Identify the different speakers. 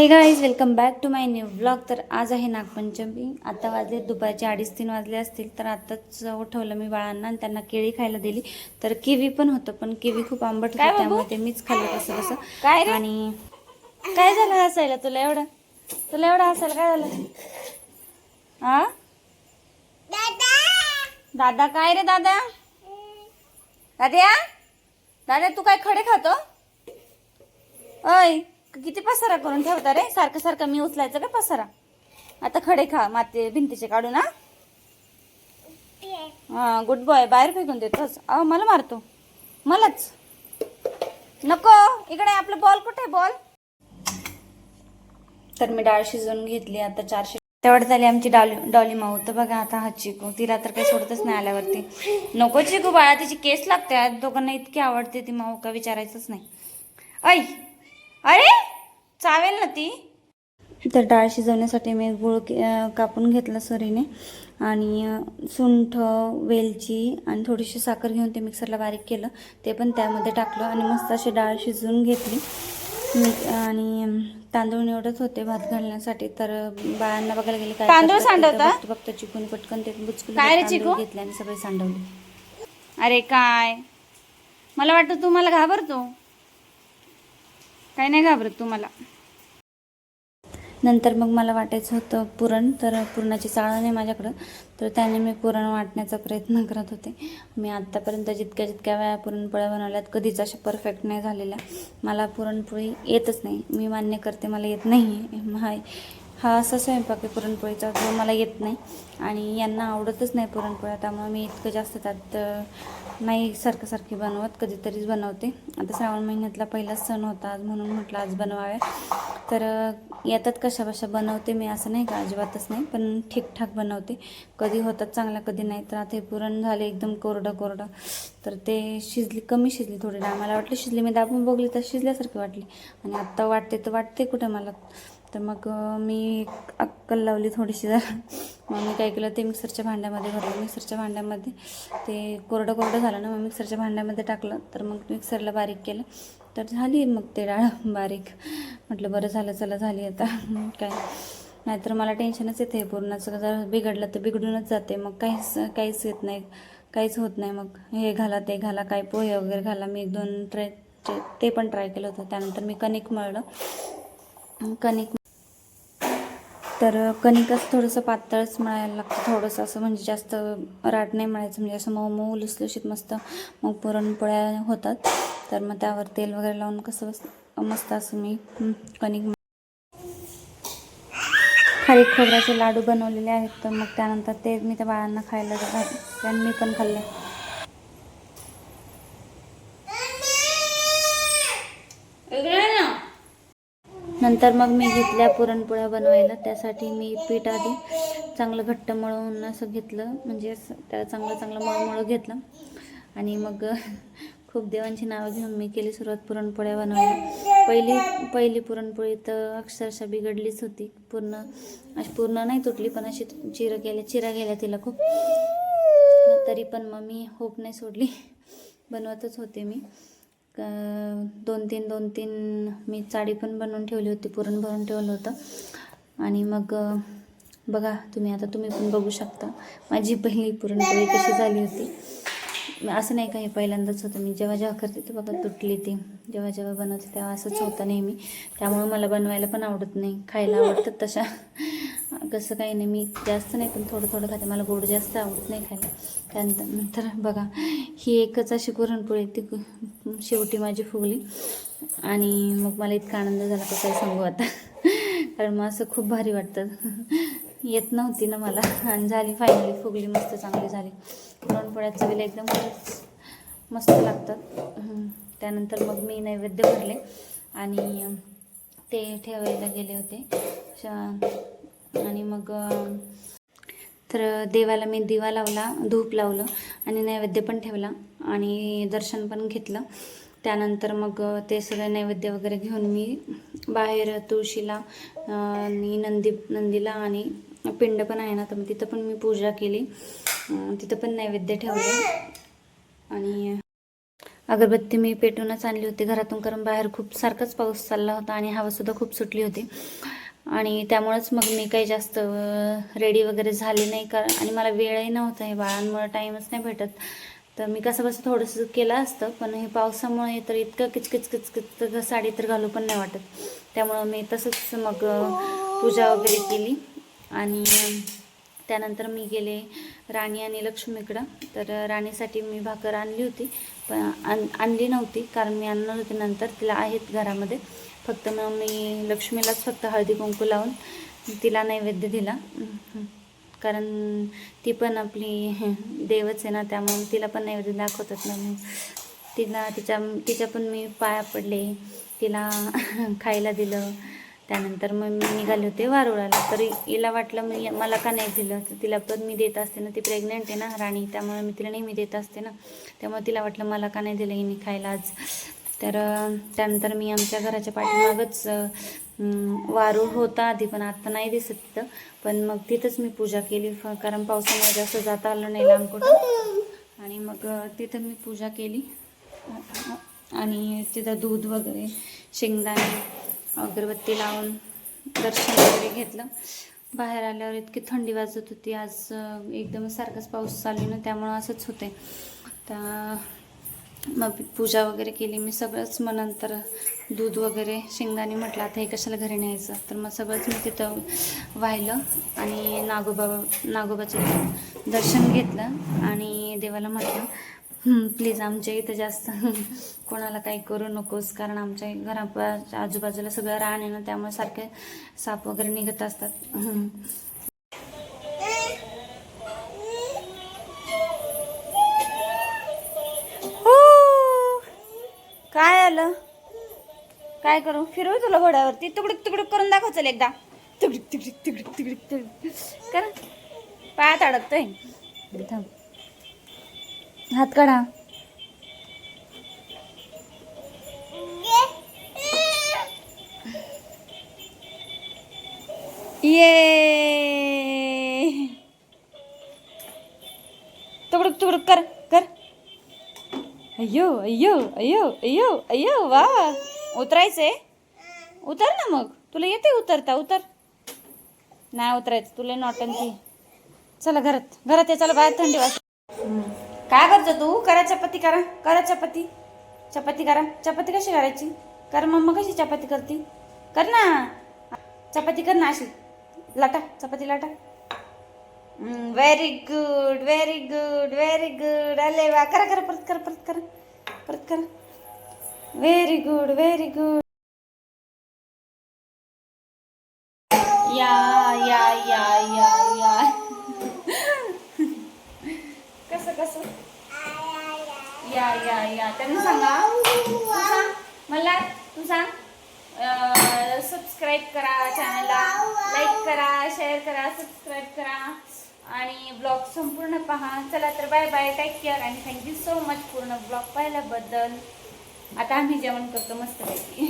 Speaker 1: Hey guys welcome back to my new blog तर आज आहे नागपंचमी. आता वाजले दुपारचे अडीच तीन वाजले असतील तर आताच उठवलं मी बाळांना आणि त्यांना केळी खायला दिली. तर किवी पण होतं पण किवी खूप आंबट
Speaker 2: काय
Speaker 1: होतं? त्यामुळे ते मीच खाल्लं कसं कसं
Speaker 2: काय?
Speaker 1: आणि
Speaker 2: काय झालं हसायला? तुला एवढं? तुला एवढं हसायला काय झालं? हा दादा काय रे दादा? दाद्या? दादा तू काय खडे खातो? अय किती पसारा करून ठेवता रे? सारखं सारखं मी उचलायचं का पसारा? आता खडे खा माते भिंतीचे काढून ना हा गुड बॉय बाहेर फेकून देतोच अहो मला मारतो मलाच. नको. इकडे आपलं बॉल कुठे बॉल.
Speaker 1: तर मी डाळ शिजवून घेतली. आता चारशे तेवढं झाली आमची डॉली डॉली माऊ. तर बघा आता हा चिकू. तिला तर काही सोडतच नाही आल्यावरती. नको चिकू बाळा. तिची केस लागते. आज दोघांना इतकी आवडते ती माऊ का विचारायचंच नाही. ऐ! अरे चावेल ना ती. तर डाळ शिजवण्यासाठी मी गुळ कापून घेतला सुरीने. आणि सुंठ वेलची आणि थोडीशी साखर घेऊन ते मिक्सरला बारीक केलं. ते पण त्यामध्ये टाकलं आणि मस्त अशी डाळ शिजवून घेतली. आणि तांदूळ निवडत होते भात घालण्यासाठी. तर बाळांना बघायला गेले काय
Speaker 2: तांदूळ
Speaker 1: करतात ते तर
Speaker 2: सांडवता?
Speaker 1: बघता बघता चिकून पटकन ते बुचकून
Speaker 2: काय रे
Speaker 1: तांदूळ
Speaker 2: चिकू?
Speaker 1: घेतले आणि सगळे सांडवले.
Speaker 2: अरे काय? मला वाटतं तू मला घाबरतो. काय नाही घाबरत तुम्हाला
Speaker 1: नंतर मग मला वाटायचं होतं पुरण तर पुरणाची चाळण आहे माझ्याकडं. तर त्याने मी पुरण वाटण्याचा प्रयत्न करत होते. मी आत्तापर्यंत जितक्या जितक्या वेळा पुरणपोळ्या बनवल्यात कधीच अशा परफेक्ट नाही झालेल्या. मला पुरणपोळी येतच नाही. मी मान्य करते मला येत नाही आहे हा असा स्वयंपाक आहे पुरणपोळीचा जो मला येत नाही. आणि यांना आवडतच नाही पुरणपोळ्या त्यामुळे मी इतकं जास्त त्यात नाही सारखं सारखी बनवत कधीतरीच बनवते. आता श्रावण महिन्यातला पहिलाच सण होता आज म्हणून म्हटलं आज बनवाव्या तर येतात कशा कशा बनवते मी असं नाही का अजिबातच नाही पण ठीकठाक बनवते. कधी होतात चांगल्या कधी नाही. तर आता हे पुरण झाले एकदम कोरडं कोरडं तर ते शिजली कमी शिजली थोडी. डाळ मला वाटली शिजली मी दाबून बघली तर शिजल्यासारखी वाटली. आणि आत्ता वाटते तर वाटते कुठे मला. तर मग मी एक अक्कल लावली थोडीशी जरा. मग मी काय केलं ते मिक्सरच्या भांड्यामध्ये भरलं. मिक्सरच्या भांड्यामध्ये ते कोरडं कोरडं झालं ना मग मिक्सरच्या भांड्यामध्ये टाकलं. तर मग मिक्सरला बारीक केलं. तर झाली मग ते डाळ बारीक. म्हटलं बरं झालं चला झाली आता. काय? नाहीतर मला टेन्शनच येते पूर्णाचं जर बिघडलं तर बिघडूनच जाते. मग काहीच काहीच येत नाही. काहीच होत नाही. मग हे घाला ते घाला काय पोहे वगैरे घाला. मी एक दोन ट्राय ते पण ट्राय केलं होतं. त्यानंतर मी कणिक मळलं. कणिक तर कणिकच थोडंसं पातळच मळायला लागतं. थोडंसं असं म्हणजे जास्त राट नाही मळायचं म्हणजे असं मऊ मऊ लुसलुशीत मस्त मग पुरणपोळ्या होतात. तर मग त्यावर तेल वगैरे लावून कसं बस मस्त असं मी कणिक खाली खोबऱ्याचे लाडू बनवलेले आहेत. तर मग त्यानंतर ते मी त्या बाळांना खायला त्यांनी पण खाल्ले. नंतर मग मी घेतल्या पुरणपोळ्या बनवायला. त्यासाठी मी पीठ आधी चांगलं घट्ट मळून असं घेतलं. म्हणजे असं त्याला चांगलं चांगलं मळमळ घेतलं. आणि मग खूप देवांची नावं घेऊन मी केली सुरुवात पुरणपोळ्या बनवायला. पहिली पहिली पुरणपोळी तर अक्षरशः बिघडलीच होती. पूर्ण अशी पूर्ण नाही तुटली पण अशी चिरं गेल्या चिरा गेल्या तिला खूप. तरी पण मग मी होप नाही सोडली. बनवतच होते मी. दोन तीन दोन तीन मी चाळी पण बनवून ठेवली होती पुरण भरून ठेवलं होतं. आणि मग बघा तुम्ही आता तुम्ही पण बघू शकता. माझी पहिली पुरणपोळी कशी झाली होती. असं नाही काही पहिल्यांदाच होतं. मी जेव्हा जेव्हा करते ते बघा तुटली ती. जेव्हा जेव्हा बनवते तेव्हा असंच होतं नेहमी. त्यामुळे मला बनवायला पण आवडत नाही. खायला आवडतात तशा. कसं काही नाही मी जास्त नाही पण थोडं थोडं खाते. मला गोड जास्त आवडत नाही खायला. त्यानंतर नंतर बघा ही एकच अशी पुरणपोळी ती शेवटी माझी फुगली. आणि मग मला इतका आनंद झाला कसं काही सांगू आता. कारण मग असं खूप भारी वाटतं. येत नव्हती ना मला. आणि झाली फायनली फुगली मस्त चांगली झाली. पुरणपोळ्या चवीला एकदम मस्त लागतात त्यानंतर मग मी नैवेद्य भरले. आणि ते ठेवायला गेले होते. श आणि मग तर देवाला मी दिवा लावला धूप लावलं आणि नैवेद्य पण ठेवला आणि दर्शन पण घेतलं. त्यानंतर मग ते सगळं नैवेद्य वगैरे घेऊन मी बाहेर तुळशीला आणि नंदी नंदीला आणि पिंड पण आहे ना तर मग तिथं पण मी पूजा केली. तिथं पण नैवेद्य ठेवले. आणि अगरबत्ती मी पेटूनच आणली होती. घरातून कारण बाहेर खूप सारखाच पाऊस चालला होता आणि हवासुद्धा खूप सुटली होती. आणि त्यामुळंच मग मी काही जास्त रेडी वगैरे झाले नाही कारण आणि मला वेळही नव्हता हे बाळांमुळे टाईमच नाही भेटत. तर मी कसं बसं थोडंसं केलं असतं पण हे पावसामुळे तर इतकं किचकिच किचकिच साडी तर घालू पण नाही वाटत. त्यामुळं मी तसंच मग पूजा वगैरे केली. आणि त्यानंतर मी गेले राणी आणि लक्ष्मीकडं. तर राणीसाठी मी भाकर आणली होती पण आण आणली नव्हती कारण मी आणणार होते नंतर तिला आहेत घरामध्ये. फक्त मग मी लक्ष्मीलाच फक्त हळदी कुंकू लावून तिला नैवेद्य दिला. कारण ती पण आपली देवच आहे ना त्यामुळे तिला पण नैवेद्य दाखवतात ना. मग तिला तिच्या तिच्या पण मी पाया पडले. तिला खायला दिलं. त्यानंतर मग मी निघाले होते वारुळाला. तर हिला वाटलं मी मला का नाही दिलं? तर तिला पण मी देत असते ना. ती प्रेग्नेंट आहे ना राणी. त्यामुळे मी तिला नेहमी देत असते ना. त्यामुळे तिला वाटलं मला का नाही दिलं हिने खायला आज? तर त्यानंतर मी आमच्या घराच्या पाठीमागच वारू वारूळ होता आधी पण आत्ता नाही दिसत तिथं. पण मग तिथंच मी पूजा केली फ- कारण पावसामुळे जास्त जाता आलं नाही लांब कुठं आणि मग तिथं मी पूजा केली. आणि तिथं दूध वगैरे शेंगदाणे अगरबत्ती लावून दर्शन वगैरे घेतलं. बाहेर आल्यावर इतकी थंडी वाजत होती. आज एकदम सारखाच पाऊस चालू ना त्यामुळं असंच होते तर मग पूजा वगैरे केली मी सगळंच मग नंतर दूध वगैरे शेंगदाणे म्हटलं आता हे कशाला घरी न्यायचं? तर मग सगळंच मी तिथं वाहिलं आणि नागोबा नागोबाचं दर्शन घेतलं आणि देवाला म्हटलं प्लीज आमच्या इथं जास्त कोणाला काही करू नकोस कारण आमच्या घरा आजूबाजूला सगळं रान आहे ना त्यामुळे सारखे साप वगैरे निघत असतात.
Speaker 2: काय करू? फिरवू तुला घोड्यावरती? तुकडुक तुकडुक करून दाखव चल एकदा. तुकडुक तुकडुक तुकडुक तुकडुक तुकडुक. कर. पायात अडकतोय.
Speaker 1: थांब. हात काढा.
Speaker 2: ये. तुकडुक तुकडुक कर. कर. अय्यो अय्यो अय्यो अय्यो अय्यो वा. उतरायचंय उतर ना मग. तुला येते उतरता उतर. नाही उतरायचं तुला नॉटंकी चला घरात घरात ये चला बाहेर थंडी वाज काय करतो तू? करा चपाती करा करा चपाती. चपाती करा. चपाती कशी करायची? कर मम्मा कशी चपाती करती? कर ना. चपाती कर ना अशी. लाटा चपाती लाटा. Very good very good very good अले वा. करा करा परत करा परत करा परत करा. व्हेरी गुड व्हेरी गुड या या या या या कसं कसं? या या या त्यांना सांगा. तू सांग. मला तू सांग. सबस्क्राईब करा चॅनलला लाईक करा शेअर करा सबस्क्राईब करा. आणि ब्लॉग संपूर्ण पहा. चला तर बाय बाय टेक केअर आणि थँक्यू सो मच पूर्ण ब्लॉग पाहिल्याबद्दल. आता आम्ही जेवण करतो मस्तपैकी.